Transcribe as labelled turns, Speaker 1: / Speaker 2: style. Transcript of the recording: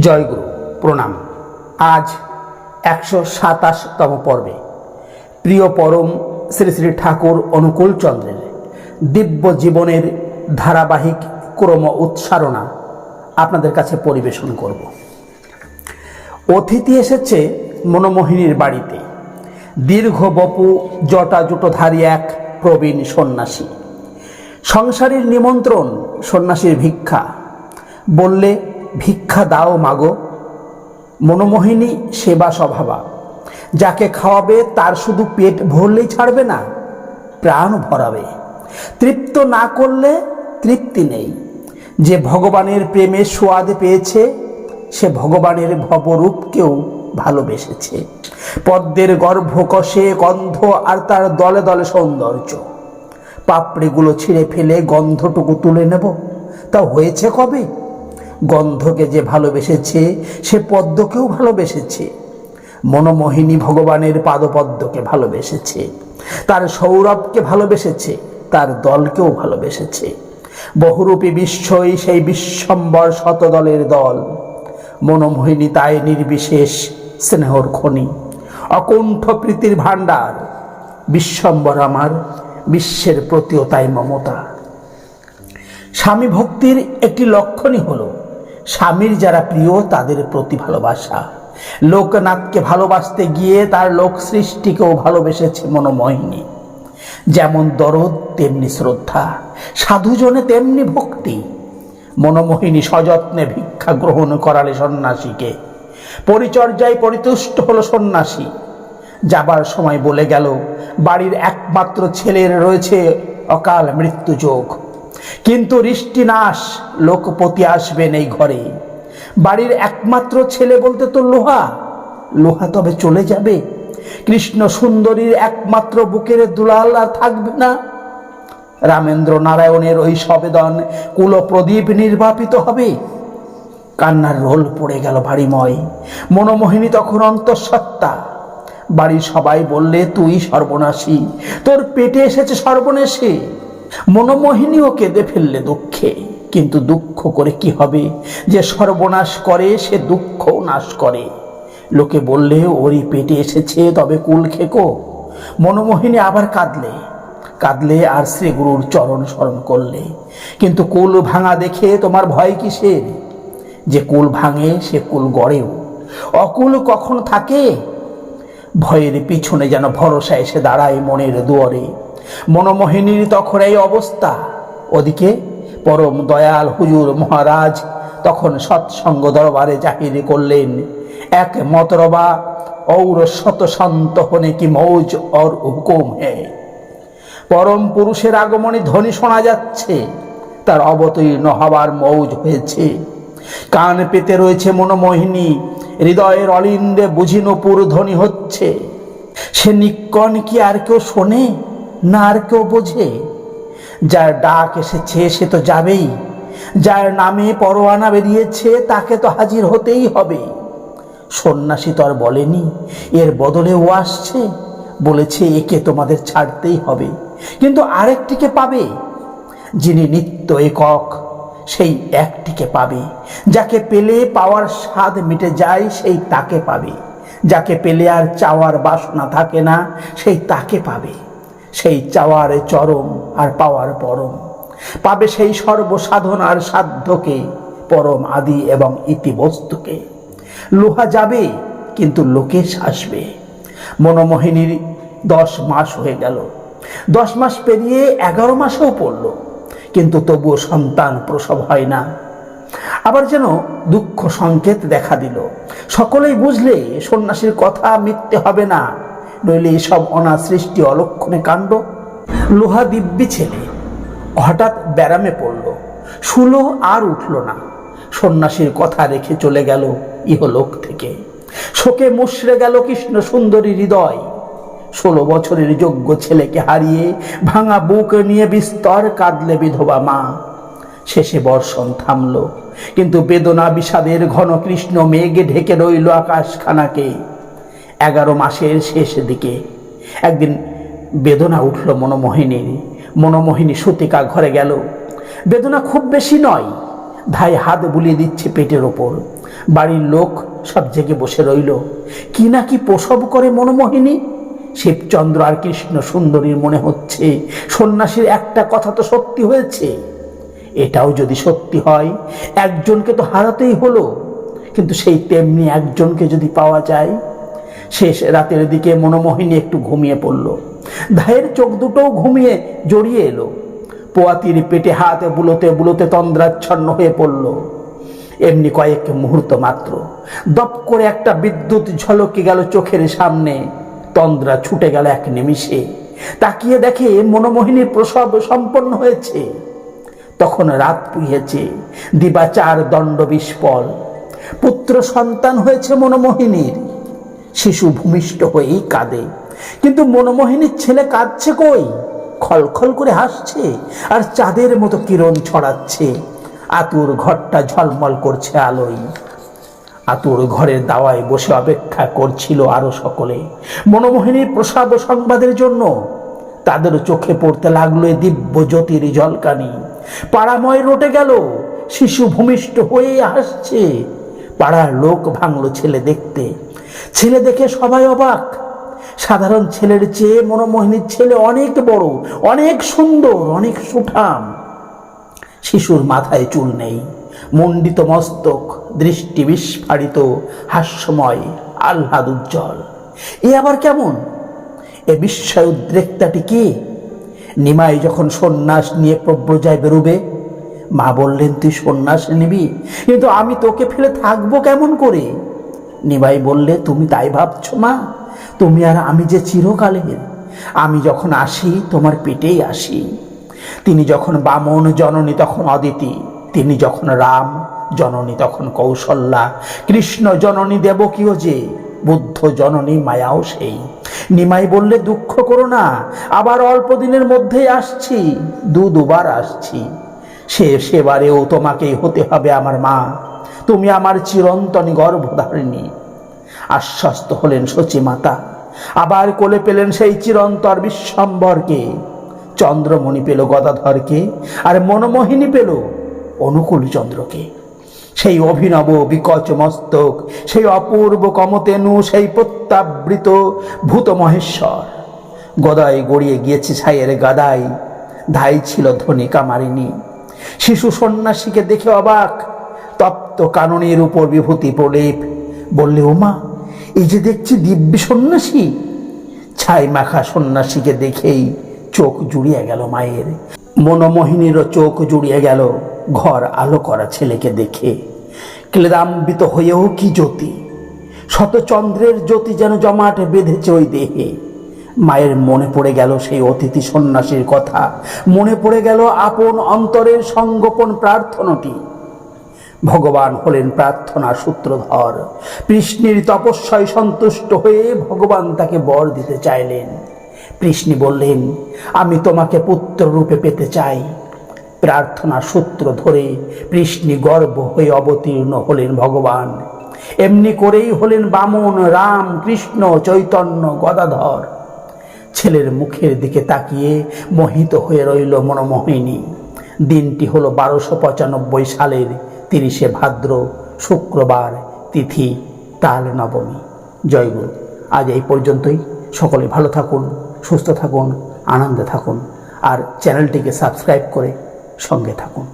Speaker 1: জয়গুরু, প্রণাম। আজ একশো সাতাশতম পর্বে প্রিয় পরম শ্রী শ্রী ঠাকুর অনুকূল চন্দ্রের দিব্য জীবনের ধারাবাহিক ক্রম উচ্চারণা আপনাদের কাছে পরিবেশন করব। অতিথি এসেছে মনোমোহিনীর বাড়িতে। দীর্ঘ বপু জটাজুটোধারী এক প্রবীণ সন্ন্যাসী। সংসারের নিমন্ত্রণ সন্ন্যাসীর ভিক্ষা। বললে ভিক্ষা দাও মাগো। মনোমোহিনী সেবা স্বভাবা। যাকে খাওয়াবে তার শুধু পেট ভরলেই ছাড়বে না, প্রাণ ভরাবে। তৃপ্ত না করলে তৃপ্তি নেই। যে ভগবানের প্রেমে সোয়াদ পেয়েছে, সে ভগবানের ভবরূপকেও ভালোবেসেছে। পদ্মের গর্ভকষে গন্ধ আর তার দলে দলে সৌন্দর্য। পাপড়িগুলো ছিঁড়ে ফেলে গন্ধটুকু তুলে নেব। তা হয়েছে কবে? গন্ধকে যে ভালোবেসেছে, সে পদ্মকেও ভালোবেসেছে। মনোমোহিনী ভগবানের পাদপদ্মকে ভালোবেসেছে। তার সৌরভকে ভালোবেসেছে, তার দলকেও ভালোবেসেছে। বহুরূপী বিশ্বই সেই বিশ্বম্বর শতদলের দল। মনোমোহিনী তাই নির্বিশেষ স্নেহর খনি। অকুণ্ঠ প্রীতির ভাণ্ডার, বিশ্বম্বর আমার, বিশ্বের প্রতিও তাই মমতা। স্বামী ভক্তির একটি লক্ষণই হলো স্বামীর যারা প্রিয়, তাদের প্রতি ভালোবাসা। লোকনাথকে ভালোবাসতে গিয়ে তার লোক সৃষ্টিকেও ভালোবেসেছে মনোমোহিনী। যেমন দরদ, তেমনি শ্রদ্ধা। সাধুজনে তেমনি ভক্তি। মনোমোহিনী সযত্নে ভিক্ষা গ্রহণ করালে সন্ন্যাসীকে। পরিচর্যায় পরিতুষ্ট হলো সন্ন্যাসী। যাবার সময় বলে গেল, বাড়ির একমাত্র ছেলের রয়েছে অকাল মৃত্যু যোগ কিন্তু নাশ লোকপতি আসবেন এই ঘরে। বাড়ির একমাত্র ছেলে বলতে তো লোহা। লোহা তবে চলে যাবে। কৃষ্ণ সুন্দরীর একমাত্র বুকের দুলাল আর থাকবে না। রামেন্দ্র নারায়ণের ওই সবেদন কুলপ্রদীপ নির্বাপিত হবে। কান্নার রোল পড়ে গেল ভারীময়। মনোমোহিনী তখন অন্তঃসত্ত্বা। বাড়ির সবাই বললে, তুই সর্বনাশী। তোর পেটে এসেছে সর্বনেশে। মনোমোহিনীও কেঁদে ফেললে দুঃখে। কিন্তু দুঃখ করে কি হবে? যে সর্বনাশ করে, সে দুঃখও নাশ করে। লোকে বললে, ওরই পেটে এসেছে, তবে কুল খেকো। মনোমোহিনী আবার কাঁদলে। কাঁদলে আর শ্রী গুরুর চরণ স্মরণ করলে। কিন্তু কুল ভাঙা দেখে তোমার ভয় কিসের? যে কুল ভাঙে, সে কুল গড়েও। অকুল কখন থাকে? ভয়ের পিছনে যেন ভরসা এসে দাঁড়ায় মনের দুয়ারে। মনোমোহিনীর তখন এই অবস্থা। ওদিকে পরম দয়াল হুজুর মহারাজ তখন সৎসঙ্গ দরবারে জাহির করলেন। এক মতরবা, ঔর শত শান্ত হনে কি মৌজ অর হুকুম হে। পরম পুরুষের আগমনে ধ্বনি শোনা যাচ্ছে, তার অবতীর্ণ হবার মৌজ হয়েছে। কান পেতে রয়েছে মনোমোহিনী, হৃদয়ের অলিন্দে বুঝি নপুর ধ্বনি হচ্ছে। সে নিকন কি আর কেউ শোনে? না আর কেউ বোঝে। যার ডাক এসেছে সে তো যাবেই। যার নামে পরোয়ানা বেরিয়েছে, তাকে তো হাজির হতেই হবে। সন্ন্যাসী তো আর বলেনি, এর বদলে ও আসছে। বলেছে, একে তোমাদের ছাড়তেই হবে। কিন্তু আরেকটিকে পাবে। যিনি নিত্য একক, সেই একটিকে পাবে। যাকে পেলে পাওয়ার স্বাদ মিটে যায়, সেই তাকে পাবে। যাকে পেলে আর চাওয়ার বাসনা থাকে না, সেই তাকে পাবে। সেই চাওয়ার চরম আর পাওয়ার পরম। পাবে সেই সর্বসাধনার সাধ্যকে, পরম আদি এবং ইতিবস্তুকে। লোহা যাবে, কিন্তু লোকেশ আসবে। মনোমোহিনীর দশ মাস হয়ে গেল। দশ মাস পেরিয়ে এগারো মাসেও পড়ল, কিন্তু তবুও সন্তান প্রসব হয় না। আবার যেন দুঃখ সংকেত দেখা দিল। সকলেই বুঝলে সন্ন্যাসীর কথা মিথ্যে হবে না। নইলে এসব অনা সৃষ্টি অলক্ষণে কাণ্ড। লোহা দিব্যি ছেলে, হঠাৎ ব্যারামে পড়ল। শুলো আর উঠল না। সন্ন্যাসীর কথা রেখে চলে গেল ইহলোক থেকে। শোকে মুশড়ে গেল কৃষ্ণ সুন্দরী হৃদয়। ষোলো বছরের যোগ্য ছেলেকে হারিয়ে ভাঙা বুক নিয়ে বিস্তর কাঁদলে বিধবা মা। শেষে বর্ষণ থামল, কিন্তু বেদনা বিষাদের ঘন কৃষ্ণ মেঘে ঢেকে রইল আকাশখানাকে। এগারো মাসের শেষ দিকে একদিন বেদনা উঠল মনোমোহিনীর। মনোমোহিনী সুতিকা ঘরে গেল। বেদনা খুব বেশি নয় ধাই হাত বুলিয়ে দিচ্ছে পেটের ওপর। বাড়ির লোক সব জেগে বসে রইল। কি না কি প্রসব করে মনোমোহিনী? শিবচন্দ্র আর কৃষ্ণ সুন্দরীর মনে হচ্ছে, সন্ন্যাসীর একটা কথা তো সত্যি হয়েছে। এটাও যদি সত্যি হয়, একজনকে তো হারাতেই হলো। কিন্তু সেই তেমনি একজনকে যদি পাওয়া যায় শেষ রাতের দিকে মনোমোহিনী একটু ঘুমিয়ে পড়ল। ধায়ের চোখ দুটোও ঘুমিয়ে জড়িয়ে এলো। পোয়াতির পেটে হাতে বুলোতে বুলোতে তন্দ্রাচ্ছন্ন হয়ে পড়ল। এমনি কয়েক মুহূর্ত মাত্র। দপ করে একটা বিদ্যুৎ ঝলকে গেল চোখের সামনে। তন্দ্রা ছুটে গেল এক নিমিষে। তাকিয়ে দেখে মনোমোহিনীর প্রসব সম্পন্ন হয়েছে। তখন রাত পুড়িয়েছে দিবাচার দণ্ড বিস্ফল পুত্র সন্তান হয়েছে মনোমোহিনীর। শিশু ভূমিষ্ঠ হয়েই কাঁদে। কিন্তু মনমোহিনীর ছেলে কাঁদছে কই? খলখল করে হাসছে আর চাঁদের মতো কিরণ ছড়াচ্ছে। আতুর ঘরটা ঝলমল করছে আলোয়। আতুর ঘরের দাওয়ায় বসে অপেক্ষা করছিল আরও সকলে। মনমোহিনীর প্রসাদ সংবাদের জন্য তাদের চোখে পড়তে লাগল দিব্য জ্যোতির জলকানি। পাড়াময় রটে গেল, শিশু ভূমিষ্ঠ হয়ে হাসছে। পাড়ার লোক ভাঙল ছেলে দেখতে। ছেলে দেখে সবাই অবাক। সাধারণ ছেলের চেয়ে মনোমোহিনীর ছেলে অনেক বড়, অনেক সুন্দর, অনেক সুঠাম। শিশুর মাথায় চুল নেই, মণ্ডিত মস্তক, দৃষ্টি বিস্ফারিত, হাস্যময়, আহ্লাদ উজ্জ্বল। এ আবার কেমন? এ বিস্ময় উদ্রেকতাটি কি? নিমাই যখন সন্ন্যাস নিয়ে প্রব্রজায় বেরোবে, মা বললেন, তুই সন্ন্যাস নিবি? কিন্তু আমি তোকে ফেলে থাকব কেমন করে? নিমাই বললে, তুমি তাই ভাবছ মা? তুমি আর আমি যে চিরকালের আমি যখন আসি, তোমার পেটেই আসি। তিনি যখন বামন, জননী তখন অদিতি। তিনি যখন রাম, জননী তখন কৌশল্যা। কৃষ্ণ, জননী দেবকীও যে, বুদ্ধ, জননী মায়াও সেই। নিমাই বললে, দুঃখ করো না, আবার অল্প দিনের মধ্যেই আসছি দু দুবার আসছি। সে সেবারেও তোমাকেই হতে হবে আমার মা। তুমি আমার চিরন্তনী গর্ভধারিণী। আশ্বস্ত হলেন সচি মাতা। আবার কোলে পেলেন সেই চিরন্তর বিশ্বম্বরকে। চন্দ্রমণি পেল গদাধরকে আর মনমোহিনী পেল অনুকূল চন্দ্রকে সেই অভিনব, বিকচ মস্তক, সেই অপূর্ব কমতেনু, সেই প্রত্যাবৃত ভূত মহেশ্বর। গদায় গড়িয়ে গিয়েছে ছাইয়ের গাদায়। ধাই ছিল ধনী কামারিনী শিশু সন্ন্যাসীকে দেখে অবাক। তপ্ত কাননের উপর বিভূতি প্রলেপ। বললে, ওমা, এই যে দেখছি দিব্যি সন্ন্যাসী। ছাই মাখা সন্ন্যাসীকে দেখেই চোখ জুড়িয়ে গেল মায়ের। মনোমোহিনীরও চোখ জুড়িয়ে গেল ঘর আলো করা ছেলেকে দেখে। ক্লেদাম্বিত হয়েও কি জ্যোতি? শতচন্দ্রের জ্যোতি যেন জমাট বেঁধেছে ওই দেহে। মায়ের মনে পড়ে গেল সেই অতিথি সন্ন্যাসীর কথা। মনে পড়ে গেল আপন অন্তরের সংগোপন প্রার্থনাটি। ভগবান হলেন প্রার্থনা সূত্রধর। কৃষ্ণের তপস্যায় সন্তুষ্ট হয়ে ভগবান তাকে বর দিতে চাইলেন। কৃষ্ণী বললেন, আমি তোমাকে পুত্র রূপে পেতে চাই। প্রার্থনা সূত্র ধরে কৃষ্ণী গর্ব হয়ে অবতীর্ণ হলেন ভগবান। এমনি করেই হলেন বামন রাম কৃষ্ণ চৈতন্য গদাধর। ছেলের মুখের দিকে তাকিয়ে মোহিত হয়ে রইল মনোমোহিনী। দিনটি হলো বারোশো পঁচানব্বই সালের তিরিশে ভাদ্র, শুক্রবার তিথি তাল নবমী। জয়গুরু আজ এই পর্যন্তই। সকলে ভালো থাকুন, সুস্থ থাকুন, আনন্দে থাকুন, আর চ্যানেলটিকে সাবস্ক্রাইব করে সঙ্গে থাকুন।